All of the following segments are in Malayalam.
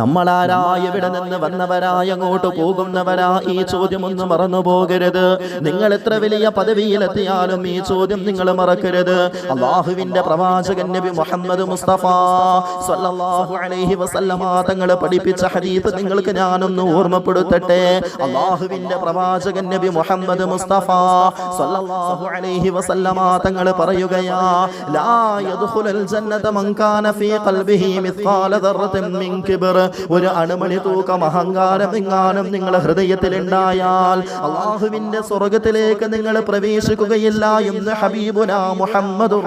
നമ്മളാരായ ഇവിടെ നിന്ന് വന്നവരായ അങ്ങോട്ട് പോകുന്നവരാ? ഈ ചോദ്യം ഒന്ന് മറന്നു പോകരുത്. നിങ്ങൾ എത്ര വലിയ പദവിയിലെത്തിയാലും ഈ ചോദ്യം നിങ്ങൾ മറക്കരുത്. അള്ളാഹുവിന്റെ പ്രവാചകൻ നബി മുഹമ്മദ് മുസ്തഫ സല്ലല്ലാഹു അലൈഹി വസല്ലമ തങ്ങൾ പഠിപ്പിച്ച ഹദീസ് നിങ്ങൾക്ക് ഞാനൊന്ന് ഓർമ്മപ്പെടുത്തട്ടെ? അള്ളാഹുവിന്റെ പ്രവാചകൻ നബി മുഹമ്മദ് മുസ്തഫ സല്ലല്ലാഹു അലൈഹി വസല്ലമ തങ്ങൾ പറയുകയാ ലാ യദ്ഖുലുൽ ജന്നത മൻ കാന ഫീ ഖൽബിഹി ദർറത്തിൻ മിൻ കിബ്ർ. ഒരു അണുമണി തൂക്കം അഹങ്കാരം എങ്ങാനും ഹൃദയത്തിൽ ഉണ്ടായാൽ അള്ളാഹുവിന്റെ സ്വർഗത്തിലേക്ക് നിങ്ങൾ പ്രവേശിക്കുകയില്ല എന്ന് ഹബീബുന മുഹമ്മദ്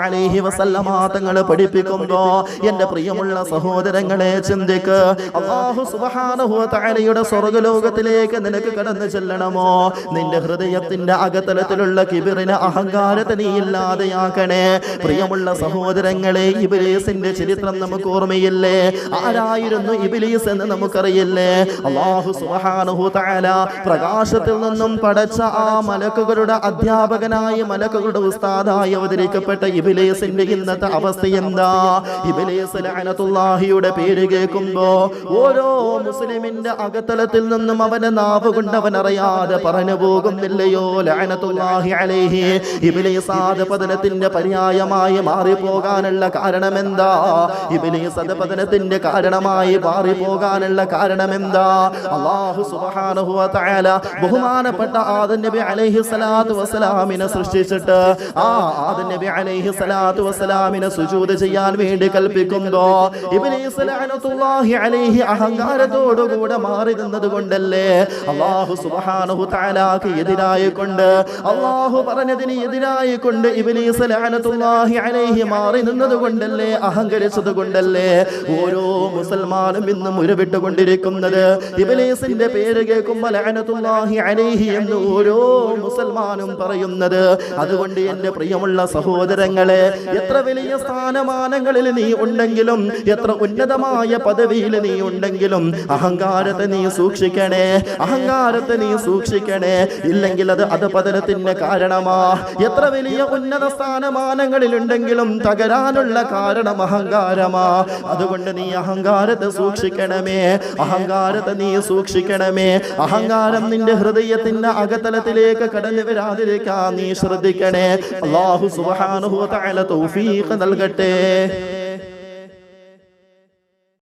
അലൈഹി വസല്ലമ പഠിപ്പിക്കുമ്പോ എന്റെ പ്രിയമുള്ള സഹോദരങ്ങളെ ചിന്തിക്ക് അള്ളാഹു തആലയുടെ സ്വർഗലോകത്തിലേക്ക് നിനക്ക് കടന്നു ചെല്ലണമോ? നിന്റെ ഹൃദയത്തിന്റെ അകത്തലത്തിലുള്ള കിബിറിന് അഹങ്കാരത്തെ നീ ഇല്ലാതെയാക്കണേ. പ്രിയമുള്ള സഹോദരങ്ങളെ ഇബിലേസിന്റെ ചരിത്രം നമുക്ക് ഓർമ്മയില്ലേ? ആരായിരുന്നു ഇബിലീസ് എന്ന് നമുക്കറിയില്ലേ? അള്ളാഹു സുബ്ഹാനഹു താല പ്രകാശത്തിൽ നിന്നും പടച്ച ആ മലക്കുകളുടെ അധ്യാപകനായ മലക്കുകളുടെ ഉസ്താദായി അവതരിക്കപ്പെട്ട ഇബിലീസിന്റെ ഇന്നത്തെ അവസ്ഥ എന്താ? ഇബിലീസ് ലഅനത്തുല്ലാഹിയുടെ പേര് കേൾക്കുമ്പോ ഓരോ മുസ്ലിമിന്റെ അകത്തലത്തിൽ നിന്നും അവന്റെ നാവ് കൊണ്ട് അവൻ അറിയാതെ പറഞ്ഞു പോകുന്നില്ലയോ? ലഅനത്തുല്ലാഹി അലൈഹി. ഇബിലീസ് ആദപതനത്തിന്റെ പര്യായമായി മാറിപ്പോകാനുള്ള കാരണം എന്താ ഇബിലീസ് അധപതനത്തിന്റെ കാരണമായി മാറി പോകാനുള്ള കാരണം എന്താ അല്ലാഹു സുബ്ഹാനഹു വതആല ബഹുമാനപ്പെട്ട ആദ നബി അലൈഹി സ്വലാത്തു വസ്സലാമിനെ സൃഷ്ടിച്ചിട്ട് ആ ആദ നബി അലൈഹി സ്വലാത്തു വസ്സലാമിനെ സുജൂദ് ചെയ്യാൻ വേണ്ടി കൽപ്പിക്കുമ്പോ ഇബ്ലീസ് അലൈഹി അഹങ്കാരത്തോടു കൂടെ മാറി നിന്നത് കൊണ്ടല്ലേ? അല്ലാഹു സുബ്ഹാനഹു തആലാക്ക് എതിരായി കൊണ്ട് അല്ലാഹു പറഞ്ഞതിന് എതിരായി കൊണ്ട് ഇബ്ലീസ് അലൈഹി മാറി നിന്നത് കൊണ്ടല്ലേ? അഹങ്കരിച്ചത് കൊണ്ടല്ലേ? ഓരോ മുസൽമാനും ഇന്നും ഉരുവിട്ടുകൊണ്ടിരിക്കുന്നത്. ഇബലീസിന്റെ പേര് കേൾക്കുമ്പോൾ എന്ന് ഓരോ മുസൽമാനും പറയുന്നത്. അതുകൊണ്ട് എന്റെ പ്രിയമുള്ള സഹോദരങ്ങളെ എത്ര വലിയ സ്ഥാനമാനങ്ങളിൽ നീ ഉണ്ടെങ്കിലും എത്ര ഉന്നതമായ പദവിയിൽ നീ ഉണ്ടെങ്കിലും അഹങ്കാരത്തെ നീ സൂക്ഷിക്കണേ അഹങ്കാരത്തെ നീ സൂക്ഷിക്കണേ. ഇല്ലെങ്കിൽ അത് അധപതനത്തിന്റെ കാരണമാ. എത്ര വലിയ ഉന്നത സ്ഥാനമാനങ്ങളിൽ ഉണ്ടെങ്കിലും തകരാനുള്ള കാരണം അഹങ്കാരമാ. അതുകൊണ്ട് നീ അഹങ്കാരത്തെ സൂക്ഷിക്കണമേ. അഹങ്കാരത്തെ നീ സൂക്ഷിക്കണമേ. അഹങ്കാരം നിന്റെ ഹൃദയത്തിന്റെ അകത്തലത്തിലേക്ക് കടന്നു വരാതിരിക്കാൻ നീ ശ്രദ്ധിക്കണേ. അള്ളാഹു സുബ്ഹാനഹു വ തആല തൗഫീഖ് നൽകട്ടെ.